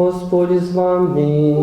Господь з вами.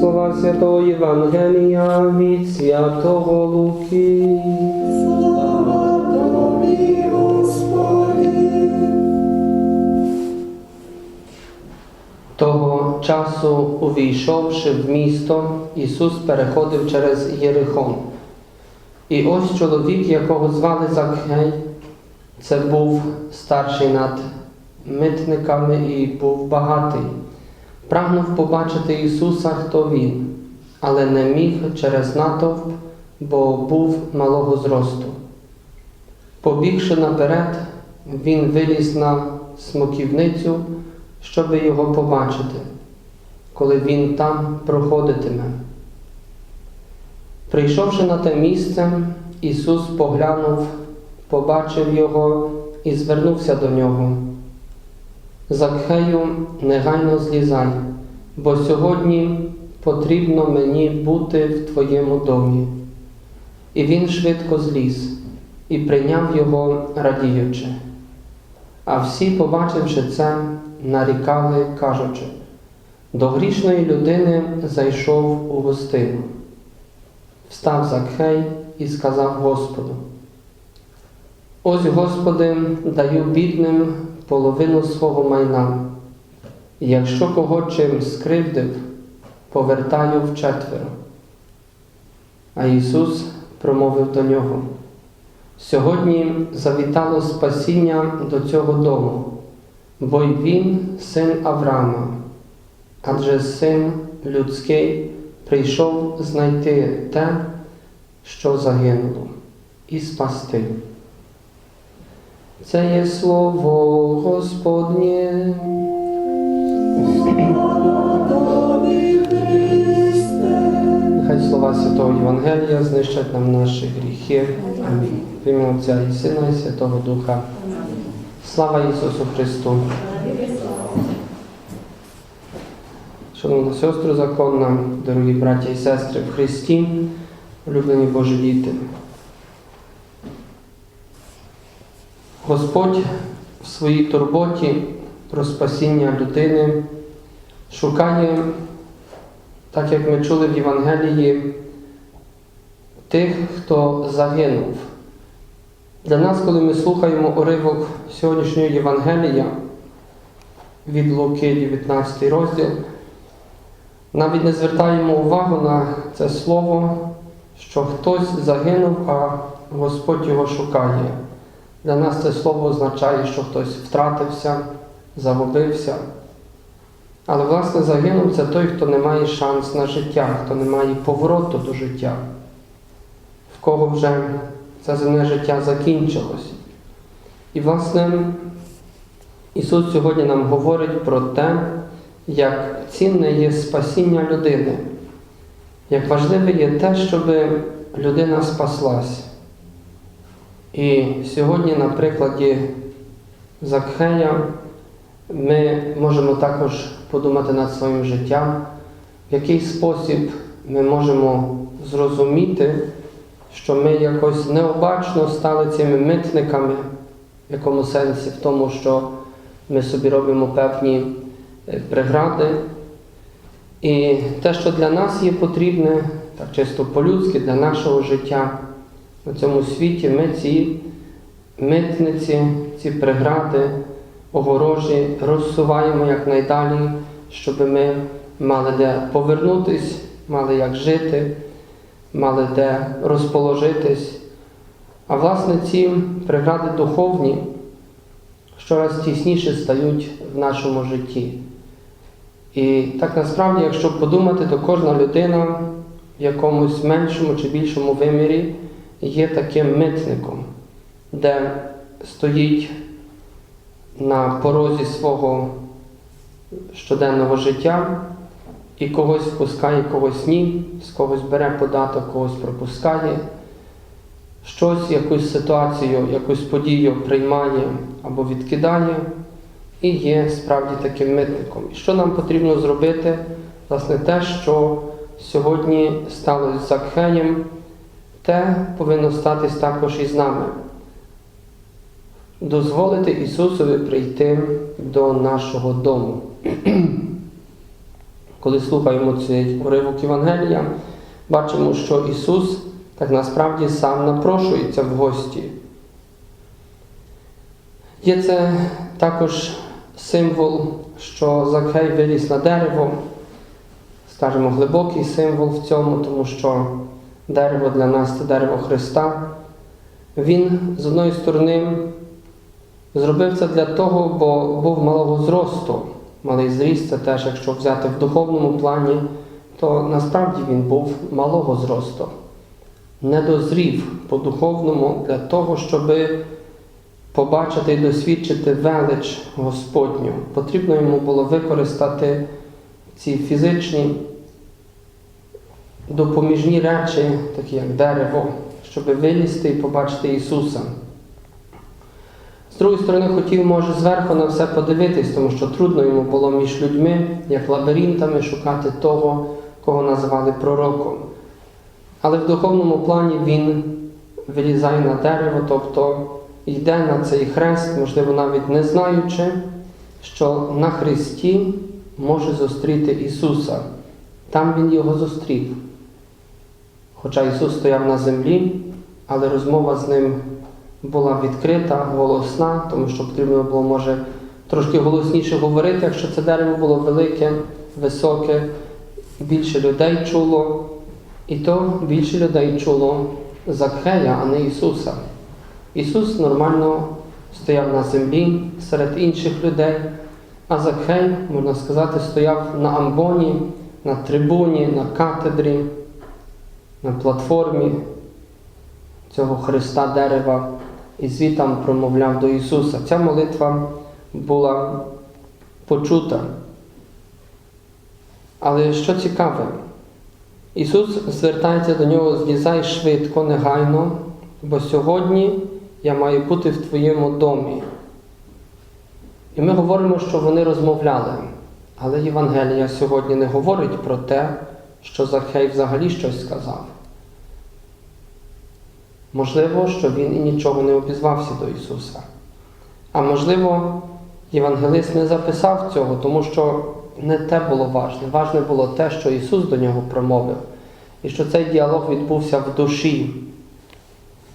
Слова Святого Євангелія від Святого Луки. Того часу, увійшовши в місто, Ісус переходив через Єрихон. І ось чоловік, якого звали Закхей, це був старший над митниками і був багатий. Прагнув побачити Ісуса, хто він, але не міг через натовп, бо був малого зросту. Побігши наперед, він виліз на смоківницю, щоби його побачити, коли він там проходитиме. Прийшовши на те місце, Ісус поглянув, побачив його і звернувся до нього. Закхею, негайно злізай, бо сьогодні потрібно мені бути в твоєму домі. І він швидко зліз і прийняв його радіючи. А всі, побачивши це, нарікали, кажучи, до грішної людини зайшов у гостину. Встав Закхей і сказав Господу, Ось, Господи, даю бідним половину свого майна, якщо кого чим скривдив, повертаю вчетверо. А Ісус промовив до нього, Сьогодні завітало спасіння до цього дому, бо й він син Авраама, адже син людський прийшов знайти те, що загинуло, і спасти. Це є слово Господнє. Нехай слова Святого Євангелія знищать нам наші гріхи. Амінь. В ім'я Отця і Сина і Святого Духа. Слава Ісусу Христу! Шановна сестру законна, дорогі браті і сестри в Христі, улюблені Божі діти. Господь в своїй турботі про спасіння людини шукає, так як ми чули в Євангелії, тих, хто загинув. Для нас, коли ми слухаємо уривок сьогоднішнього Євангелія від Луки, 19 розділ, навіть не звертаємо увагу на це слово, що хтось загинув, а Господь його шукає. Для нас це слово означає, що хтось втратився, загубився. Але, власне, загинув це той, хто не має шанс на життя, хто не має повороту до життя, в кого вже це земне життя закінчилось. І, власне, Ісус сьогодні нам говорить про те, як цінне є спасіння людини, як важливе є те, щоб людина спаслась. І сьогодні, на прикладі Закхея, ми можемо також подумати над своїм життям, в який спосіб ми можемо зрозуміти, що ми якось необачно стали цими митниками, в якому сенсі, в тому, що ми собі робимо певні прегради. І те, що для нас є потрібне, так чисто по-людськи, для нашого життя на цьому світі, ми ці митниці, ці прегради, огорожі розсуваємо якнайдалі, щоб ми мали де повернутись, мали як жити, мали де розположитись. А власне ці прегради духовні щораз тісніше стають в нашому житті. І так насправді, якщо подумати, то кожна людина в якомусь меншому чи більшому вимірі є таким митником, де стоїть на порозі свого щоденного життя і когось впускає, когось ні, з когось бере податок, когось пропускає, щось, якусь ситуацію, якусь подію приймає або відкидає і є справді таким митником. І що нам потрібно зробити? Власне, те, що сьогодні сталося з Закхеєм, те повинно статись також і з нами. дозволити Ісусові прийти до нашого дому. Коли слухаємо цей уривок Євангелія, бачимо, що Ісус так насправді сам напрошується в гості. Є це також символ, що Закхей виліз на дерево, скажімо, глибокий символ в цьому, тому що дерево для нас це дерево Христа. Він з одної сторони зробив це для того, бо був малого зросту. Малий зріст це теж, якщо взяти в духовному плані, то насправді він був малого зросту. Не дозрів по-духовному для того, щоб побачити і досвідчити велич Господню. Потрібно йому було використати ці фізичні допоміжні речі, такі як дерево, щоб вилізти і побачити Ісуса. З другої сторони, хотів, може, зверху на все подивитись, тому що трудно йому було між людьми, як лабіринтами, шукати того, кого називали пророком. Але в духовному плані він вилізає на дерево, тобто йде на цей хрест, можливо, навіть не знаючи, що на Христі може зустріти Ісуса. Там Він його зустрів. Хоча Ісус стояв на землі, але розмова з ним була відкрита, голосна, тому що потрібно було, може, трошки голосніше говорити, якщо це дерево було велике, високе, більше людей чуло, і то більше людей чуло Закхея, а не Ісуса. Ісус нормально стояв на землі серед інших людей, а Закхей, можна сказати, стояв на амбоні, на трибуні, на катедрі, на платформі цього Христа дерева і звітам промовляв до Ісуса. Ця молитва була почута. Але що цікаве, Ісус звертається до нього, злізай швидко, негайно, бо сьогодні я маю бути в твоєму домі. І ми говоримо, що вони розмовляли. Але Євангелія сьогодні не говорить про те, що Захей взагалі щось сказав. Можливо, що він і нічого не обізвався до Ісуса. А можливо, Євангелист не записав цього, тому що не те було важне. Важне було те, що Ісус до нього промовив, і що цей діалог відбувся в душі.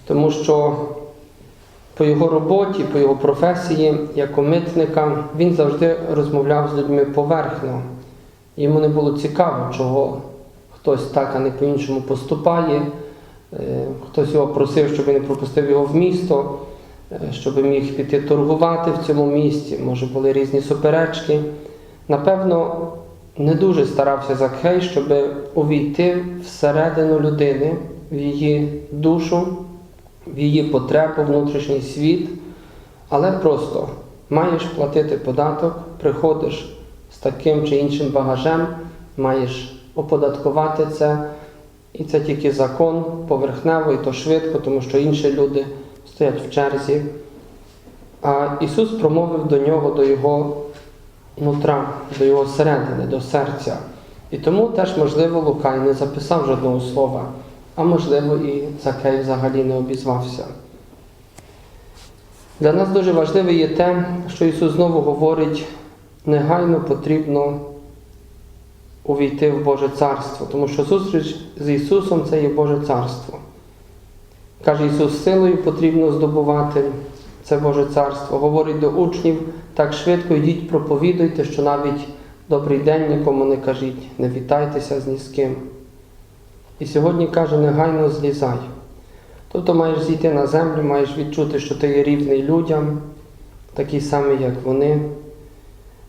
Тому що по його роботі, по його професії, як митника, він завжди розмовляв з людьми поверхно. Йому не було цікаво, чого хтось так, а не по-іншому поступає. Е, Хтось його просив, щоб він пропустив його в місто, е, щоб міг піти торгувати в цьому місті. Може, були різні суперечки. Напевно, не дуже старався Закхей, щоб увійти всередину людини, в її душу, в її потребу, внутрішній світ, але просто маєш платити податок, приходиш з таким чи іншим багажем, маєш оподаткувати це. І це тільки закон поверхнево, і то швидко, тому що інші люди стоять в черзі. А Ісус промовив до нього, до Його нутра, до Його середини, до серця. І тому теж, можливо, Лукай не записав жодного слова, а можливо, і Закей взагалі не обізвався. Для нас дуже важливе є те, що Ісус знову говорить, негайно потрібно увійти в Боже Царство, тому що зустріч з Ісусом це є Боже Царство. Каже Ісус, силою потрібно здобувати це Боже Царство. Говорить до учнів, так швидко йдіть, проповідуйте, що навіть добрий день нікому не кажіть, не вітайтеся з ні з ким. І сьогодні каже, негайно злізай. Тобто маєш зійти на землю, маєш відчути, що ти є рівний людям, такий самий, як вони.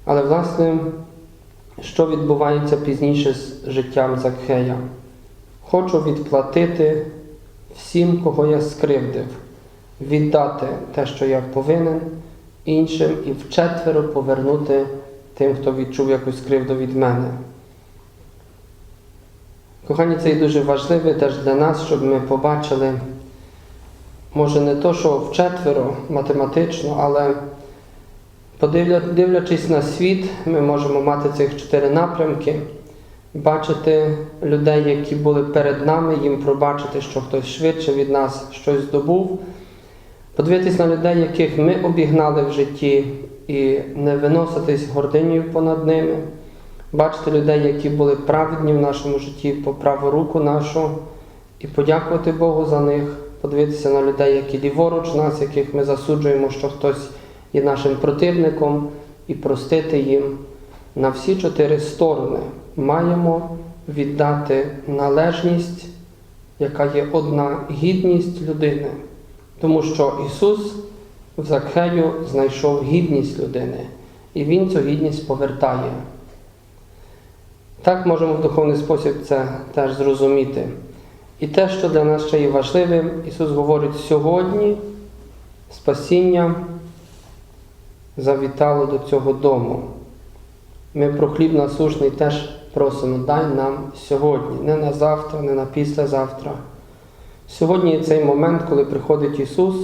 Але, власне, що відбувається пізніше з життям Закхея. Хочу відплатити всім, кого я скривдив, віддати те, що я повинен, іншим і вчетверо повернути тим, хто відчув якусь кривду від мене. Кохані, це і дуже важливе теж для нас, щоб ми побачили, може не то, що вчетверо математично, але Подивлячись на світ, ми можемо мати цих чотири напрямки, бачити людей, які були перед нами, їм пробачити, що хтось швидше від нас щось здобув, подивитись на людей, яких ми обігнали в житті, і не виноситись гординою понад ними, бачити людей, які були праведні в нашому житті по праву руку нашу, і подякувати Богу за них, подивитися на людей, які ліворуч нас, яких ми засуджуємо, що хтось є нашим противником, і простити їм на всі чотири сторони. Маємо віддати належність, яка є одна гідність людини. Тому що Ісус в Закхею знайшов гідність людини, і Він цю гідність повертає. Так можемо в духовний спосіб це теж зрозуміти. І те, що для нас ще є важливим, Ісус говорить сьогодні спасіння завітало до цього дому. Ми про хліб насушний теж просимо, дай нам сьогодні, не на завтра, не на післязавтра. Сьогодні цей момент, коли приходить Ісус.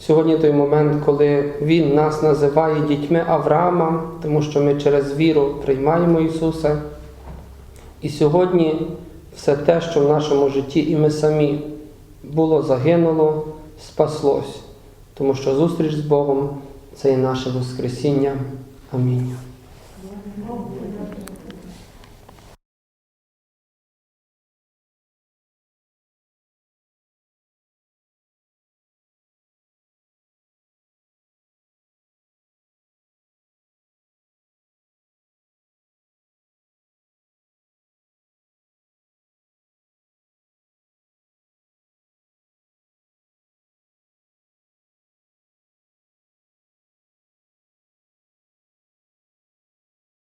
Сьогодні той момент, коли Він нас називає дітьми Авраама, тому що ми через віру приймаємо Ісуса. І сьогодні все те, що в нашому житті, і ми самі було загинуло, спаслось, тому що зустріч з Богом це і наше Воскресіння. Амінь.